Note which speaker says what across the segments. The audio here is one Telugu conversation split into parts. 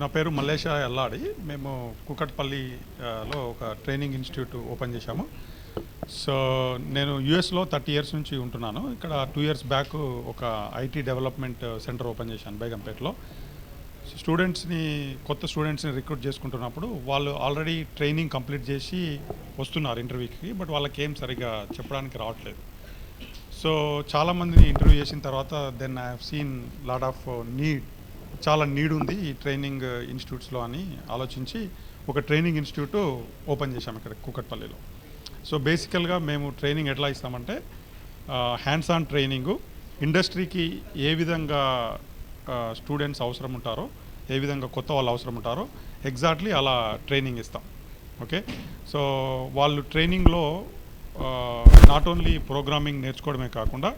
Speaker 1: నా పేరు మల్లేష ఎల్లాడి. మేము కుకట్పల్లిలో ఒక ట్రైనింగ్ ఇన్స్టిట్యూట్ ఓపెన్ చేశాము. సో నేను యుఎస్లో థర్టీ ఇయర్స్ నుంచి ఉంటున్నాను. ఇక్కడ టూ ఇయర్స్ బ్యాక్ ఒక ఐటీ డెవలప్మెంట్ సెంటర్ ఓపెన్ చేశాను బేగంపేటలో. స్టూడెంట్స్ని కొత్త స్టూడెంట్స్ని రిక్రూట్ చేసుకుంటున్నప్పుడు వాళ్ళు ఆల్రెడీ ట్రైనింగ్ కంప్లీట్ చేసి వస్తున్నారు ఇంటర్వ్యూకి బట్ వాళ్ళకి ఏం సరిగా చెప్పడానికి రావట్లేదు. సో చాలామందిని ఇంటర్వ్యూ చేసిన తర్వాత then I have seen lot of need చాలా నీడ్ ఉంది ఈ ట్రైనింగ్ ఇన్స్టిట్యూట్స్లో అని ఆలోచించి ఒక ట్రైనింగ్ ఇన్స్టిట్యూట్ ఓపెన్ చేశాం ఇక్కడ కూకట్పల్లిలో. సో బేసికల్గా మేము ట్రైనింగ్ ఎట్లా ఇస్తామంటే హ్యాండ్స్ ఆన్ ట్రైనింగు ఇండస్ట్రీకి ఏ విధంగా స్టూడెంట్స్ అవసరం ఉంటారో ఏ విధంగా కొత్త వాళ్ళు అవసరం ఉంటారో ఎగ్జాక్ట్లీ అలా ట్రైనింగ్ ఇస్తాం. ఓకే? సో వాళ్ళు ట్రైనింగ్లో నాట్ ఓన్లీ ప్రోగ్రామింగ్ నేర్చుకోవడమే కాకుండా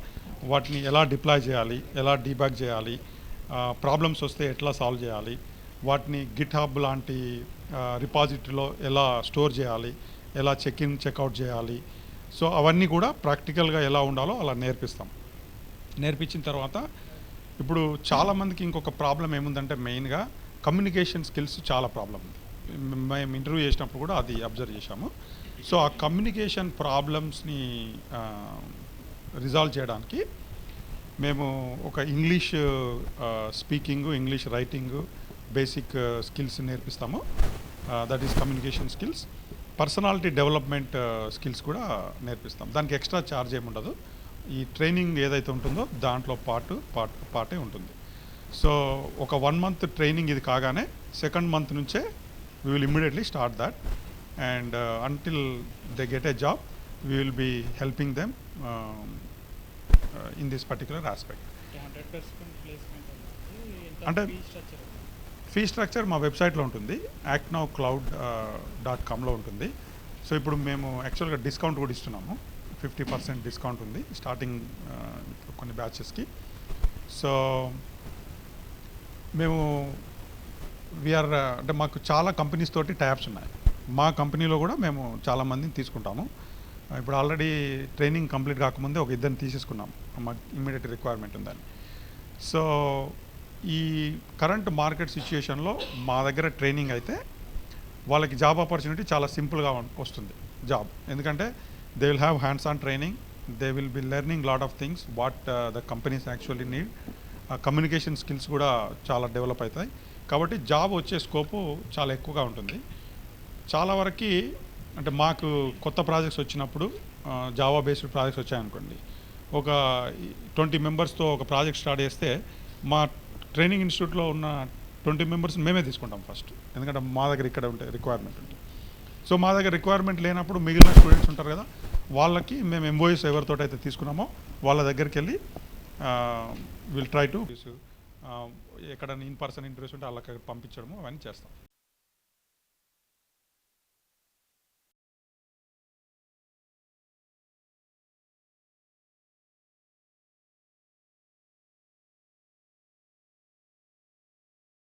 Speaker 1: వాటిని ఎలా డిప్లాయ్ చేయాలి ఎలా డీబ్యాక్ చేయాలి ప్రాబ్లమ్స్ వస్తే ఎట్లా సాల్వ్ చేయాలి? వాటిని గిట్ హబ్ లాంటి రిపాజిటరీలో ఎలా స్టోర్ చేయాలి? ఎలా చెక్ ఇన్ చెక్అవుట్ చేయాలి? సో అవన్నీ కూడా ప్రాక్టికల్గా ఎలా ఉండాలో అలా నేర్పిస్తాం. నేర్పించిన తర్వాత ఇప్పుడు చాలామందికి ఇంకొక ప్రాబ్లం ఏముందంటే మెయిన్గా కమ్యూనికేషన్ స్కిల్స్ చాలా ప్రాబ్లం ఉంది మేము ఇంటర్వ్యూ చేసినప్పుడు కూడా అది అబ్జర్వ్ చేశాము. సో ఆ కమ్యూనికేషన్ ప్రాబ్లమ్స్ని రిజాల్వ్ చేయడానికి మేము ఒక English speaking English writing basic skills నేర్పిస్తాము. That is communication skills. Personality development skills కూడా నేర్పిస్తాం. దానికి ఎక్స్ట్రా ఛార్జ్ ఏమి ఉండదు ఈ ట్రైనింగ్ ఏదైతే ఉంటుందో దాంట్లో పాటు పార్ట్ పార్టే ఉంటుంది. సో ఒక వన్ మంత్ ట్రైనింగ్ ఇది కాగానే సెకండ్ మంత్ నుంచే we will immediately start that and until they get a job we will be helping them in this particular aspect అంటే
Speaker 2: ఫీ స్ట్రక్చర్
Speaker 1: మా వెబ్సైట్లో ఉంటుంది యాక్ట్ నౌ క్లౌడ్ డాట్ కామ్లో ఉంటుంది. సో ఇప్పుడు మేము యాక్చువల్గా డిస్కౌంట్ కూడా ఇస్తున్నాము. ఫిఫ్టీ పర్సెంట్ డిస్కౌంట్ ఉంది స్టార్టింగ్ కొన్ని బ్యాచెస్కి సో మేము వీఆర్ అంటే మాకు చాలా కంపెనీస్ తోటి ట్యాప్స్ ఉన్నాయి. మా కంపెనీలో కూడా మేము చాలా మందిని తీసుకుంటాము. ఇప్పుడు ఆల్రెడీ ట్రైనింగ్ కంప్లీట్ కాకముందే ఒక ఇద్దరిని తీసేసుకున్నాం. మాకు ఇమ్మీడియట్ రిక్వైర్మెంట్ ఉందని. సో ఈ కరెంట్ మార్కెట్ సిచ్యుయేషన్లో మా దగ్గర ట్రైనింగ్ అయితే వాళ్ళకి జాబ్ ఆపర్చునిటీ చాలా సింపుల్గా వస్తుంది జాబ్. ఎందుకంటే they will have hands on training they will be learning lot of things what the companies actually need communication skills కూడా చాలా డెవలప్ అవుతాయి. కాబట్టి జాబ్ వచ్చే స్కోపు చాలా ఎక్కువగా ఉంటుంది. చాలా వరకు అంటే మాకు కొత్త ప్రాజెక్ట్స్ వచ్చినప్పుడు జావా బేస్డ్ ప్రాజెక్ట్స్ వచ్చాయనుకోండి. ఒక ట్వంటీ మెంబర్స్తో ఒక ప్రాజెక్ట్ స్టార్ట్ చేస్తే మా ట్రైనింగ్ ఇన్స్టిట్యూట్లో ఉన్న ట్వంటీ మెంబర్స్ మేమే తీసుకుంటాం ఫస్ట్. ఎందుకంటే మా దగ్గర ఇక్కడ ఉంటే రిక్వైర్మెంట్ ఉంటుంది సో మా దగ్గర రిక్వైర్మెంట్ లేనప్పుడు మిగిలిన స్టూడెంట్స్ ఉంటారు కదా వాళ్ళకి మేము ఎంబోయిస్ ఎవరితో అయితే తీసుకున్నామో వాళ్ళ దగ్గరికి వెళ్ళి విల్ ట్రై టు ఎక్కడ ఇన్ పర్సన్ ఇంటర్వ్యూస్ ఉంటే వాళ్ళకి పంపించడము అవన్నీ చేస్తాం.